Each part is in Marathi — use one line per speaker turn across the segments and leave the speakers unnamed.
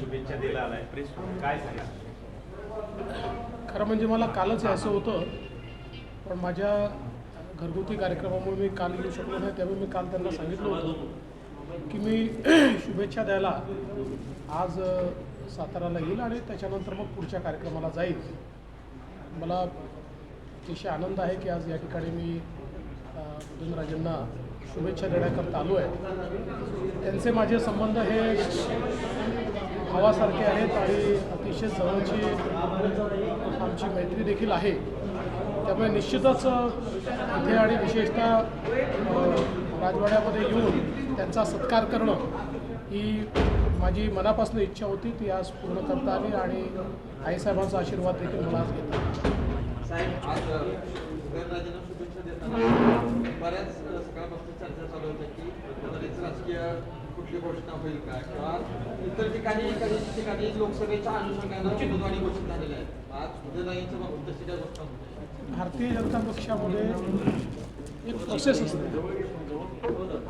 शुभेच्छा आलाय. प्रेस काय सांगा
खरं म्हणजे मला कालच असं होतं पण माझ्या घरगुती कार्यक्रमामुळे मी काल येऊ शकलो नाही त्यामुळे मी काल त्यांना सांगितलं होतं की मी शुभेच्छा द्यायला आज साताराला येईल आणि त्याच्यानंतर मग पुढच्या कार्यक्रमाला जाईल. मला अतिशय आनंद आहे की आज या ठिकाणी मी उदयनराजेंना शुभेच्छा देण्याकरता आलो आहे त्यांचे माझे संबंध हे भावासारखे आहेत आणि अतिशय जवळची आमची मैत्री देखील आहे. त्यामुळे निश्चितच इथे आणि विशेषतः राजवाड्यामध्ये येऊन त्यांचा सत्कार करणं ही माझी मनापासून इच्छा होती. ती आज पूर्ण करता आली आणि आईसाहेबांचा आशीर्वाद देखील मला आज घेता
कुठली घोषणा होईल का किंवा इतर ठिकाणी काही ठिकाणी लोकसभेच्या अनुषंगानं उमेदवारी घोषित झालेल्या आहेत. आज उदयनराजेंच्या बाबतीत तशी काय घोषणा होती
भारतीय जनता पक्षामध्ये एक प्रोसेस असते.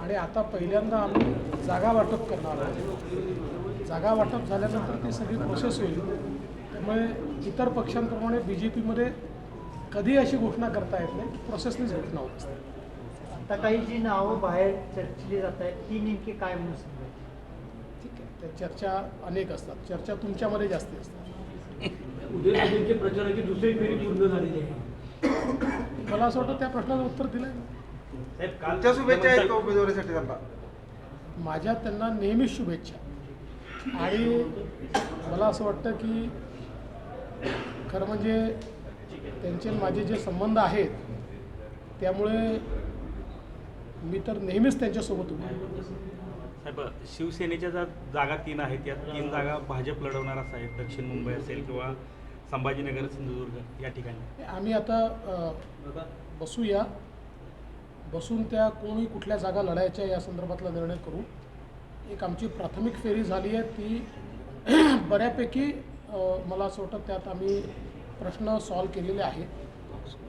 आणि आता पहिल्यांदा आम्ही जागा वाटप करणार आहोत. जागा वाटप झाल्यानंतर ती सगळी प्रोसेस होईल. त्यामुळे इतर पक्षांप्रमाणे बी जे पीमध्ये कधी अशी घोषणा करता येत नाही प्रोसेसनीच घोषणा होत असते.
आता काही जी नावं बाहेर चर्चली जात आहेत ती नेमकी काय म्हणून
ठीक आहे. त्या चर्चा अनेक असतात. चर्चा तुमच्यामध्ये जास्ती असतात
उदयनराजेंच्या प्रचाराची दुसरी फेरी पूर्ण झालेली आहे.
मला असं वाटतं त्या प्रश्नाचं उत्तर दिलं आहे
साहेब काल
तुमच्या शुभेच्छा आहेत का उमेदवारीसाठी त्यांना?
माझ्या त्यांना नेहमीच शुभेच्छा. आणि मला असं वाटतं की खरं म्हणजे त्यांचे माझे जे संबंध आहेत त्यामुळे मी तर नेहमीच त्यांच्यासोबत उभा आहे.
साहेब शिवसेनेच्या ज्या जागा तीन आहेत या तीन जागा भाजप लढवणार आहे दक्षिण मुंबई असेल किंवा संभाजीनगर सिंधुदुर्ग या ठिकाणी.
आम्ही आता बसूया. बसून त्या कोणी कुठल्या जागा लढायच्या या संदर्भातला निर्णय करू. एक आमची प्राथमिक फेरी झाली आहे ती बऱ्यापैकी मला असं वाटतं त्यात आम्ही प्रश्न सॉल्व केलेले आहेत.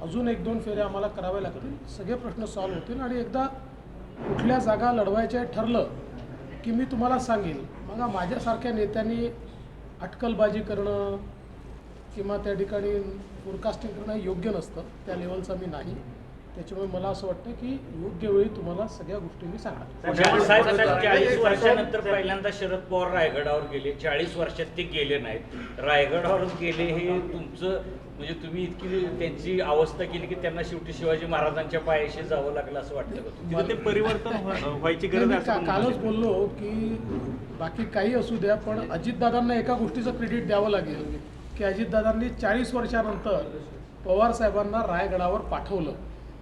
अजून एक दोन फेऱ्या आम्हाला कराव्या लागतील. सगळे प्रश्न सॉल्व होतील आणि एकदा कुठल्या जागा लढवायच्या ठरलं की मी तुम्हाला सांगेन. मग माझ्यासारख्या नेत्यांनी अटकलबाजी करणं किंवा त्या ठिकाणी फोरकास्टिंग करणं योग्य नसतं. त्या लेवलचा मी नाही. त्याच्यामुळे मला असं वाटतं की योग्य वेळी तुम्हाला सगळ्या गोष्टी मी सांगणार.
साहेब आता चाळीस वर्षानंतर पहिल्यांदा शरद पवार रायगडावर गेले चाळीस वर्षात ते गेले नाहीत. रायगडावर गेले हे तुमचं म्हणजे तुम्ही इतकी त्यांची अवस्था केली की त्यांना शेवटी शिवाजी महाराजांच्या पायाशी जावं लागलं असं वाटतं
ते परिवर्तन व्हा- व्हायची गरज
कालच. बोललो. की बाकी काही असू द्या पण अजितदादांना एका गोष्टीचं क्रेडिट द्यावं लागेल की अजितदादांनी चाळीस वर्षानंतर पवार साहेबांना रायगडावर पाठवलं.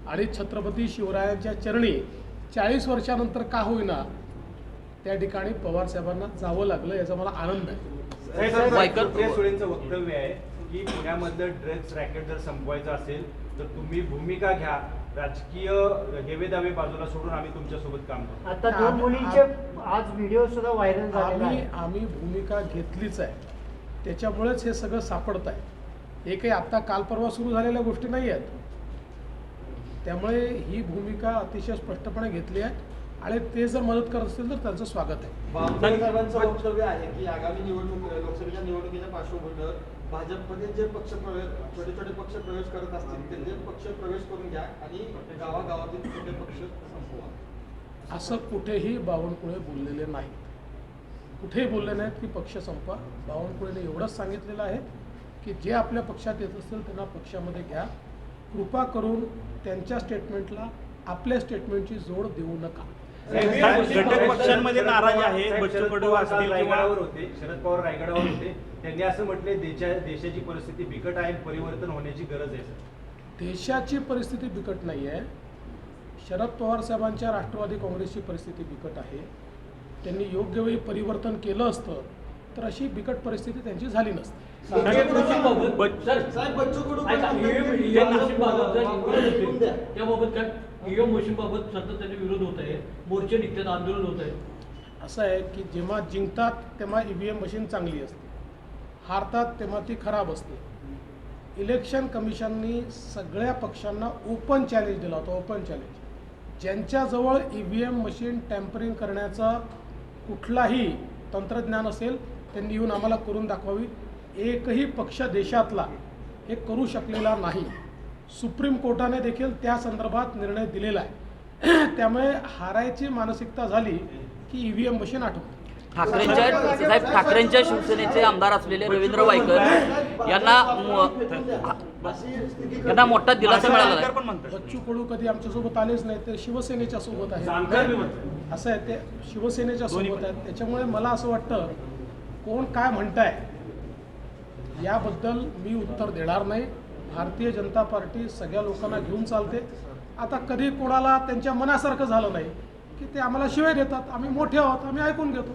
आणि छत्रपती शिवरायांच्या चरणी चाळीस वर्षानंतर का होईना त्या ठिकाणी पवार साहेबांना जावं लागलं याचा मला आनंद आहे.
वक्तव्य आहे की पुण्यामधलं ड्रग्ज रॅकेट जर संपवायचं असेल तर तुम्ही भूमिका घ्या. राजकीय हेवेदावे बाजूला सोडून आम्ही तुमच्यासोबत काम करू.
आता दोन मुलींचे आज व्हिडिओ सुद्धा व्हायरल
आम्ही आम्ही भूमिका घेतलीच आहे. त्याच्यामुळेच हे सगळं सापडत आहे हे काही आत्ता काल परवा सुरू झालेल्या गोष्टी नाही आहेत त्यामुळे ही भूमिका अतिशय स्पष्टपणे घेतली आहे. आणि ते जर मदत करत असतील तर त्यांचं स्वागत आहे.
साहेबांचं वक्तव्य आहे की आगामी निवडणूक लोकसभेच्या निवडणुकीच्या पार्श्वभूमीवर भाजपमध्ये जे पक्ष प्रवेश छोटे छोटे पक्ष प्रवेश करत असतील त्यांचे पक्ष प्रवेश करून घ्या आणि गावागावातील छोटे पक्ष संपवा.
असं कुठेही बावनकुळे बोललेले नाहीत. कुठेही बोलले नाहीत की पक्ष संपवा. बावनकुळेने एवढंच सांगितलेलं आहे की जे आपल्या पक्षात येत असतील त्यांना पक्षामध्ये घ्या. कृपा करून त्यांच्या स्टेटमेंटला आपल्या स्टेटमेंटची जोड देऊ नका.
घटक पक्षांमध्ये नाराजी आहे बच्चू कडू असतील किंवा
रायगडावर होते शरद पवार रायगडावर होते. त्यांनी असं म्हटले देशा देशाची परिस्थिती बिकट आहे परिवर्तन होण्याची गरज आहे सर.
देशाची परिस्थिती बिकट नाही आहे शरद पवार साहेबांच्या राष्ट्रवादी काँग्रेसची परिस्थिती बिकट आहे. त्यांनी योग्य वेळी परिवर्तन केलं असतं. तर अशी बिकट परिस्थिती त्यांची झाली नसती.
विरोध होते, त्याबाबत काय? ईव्हीएम मशीनबाबत सातत्याने विरोध होत आहे. मोर्चे निघतात आंदोलन होत आहे.
असं आहे की जेव्हा जिंकतात तेव्हा ई व्ही एम मशीन चांगली असते. हारतात तेव्हा ती खराब असते. इलेक्शन कमिशननी सगळ्या पक्षांना ओपन चॅलेंज दिला होता open challenge ज्यांच्याजवळ E V M machine tampering करण्याचा कुठलाही तंत्रज्ञान असेल त्यांनी येऊन आम्हाला करून दाखवावी. एकही पक्ष देशातला हे करू शकलेला नाही. सुप्रीम कोर्टाने देखील त्या संदर्भात निर्णय दिलेला आहे. त्यामुळे हारायची मानसिकता झाली की ई व्ही एम मशीन आठवते
ठाकरेंच्या साहेब ठाकरेंच्या शिवसेनेचे आमदार असलेले रवींद्र वायकर यांना यांना मोठा दिलासा मिळाला
बच्चू कडू कधी आमच्यासोबत आलेच नाही ते शिवसेनेच्या सोबत आहे. असं आहे ते शिवसेनेच्या सोबत आहेत. त्याच्यामुळे मला असं वाटतं कोण काय म्हणताय याबद्दल मी उत्तर देणार नाही. भारतीय जनता पार्टी सगळ्या लोकांना घेऊन चालते. आता कधी कोणाला त्यांच्या मनासारखं झालं नाही की ते आम्हाला शिवाय देतात. आम्ही मोठे आहोत आम्ही ऐकून घेतो.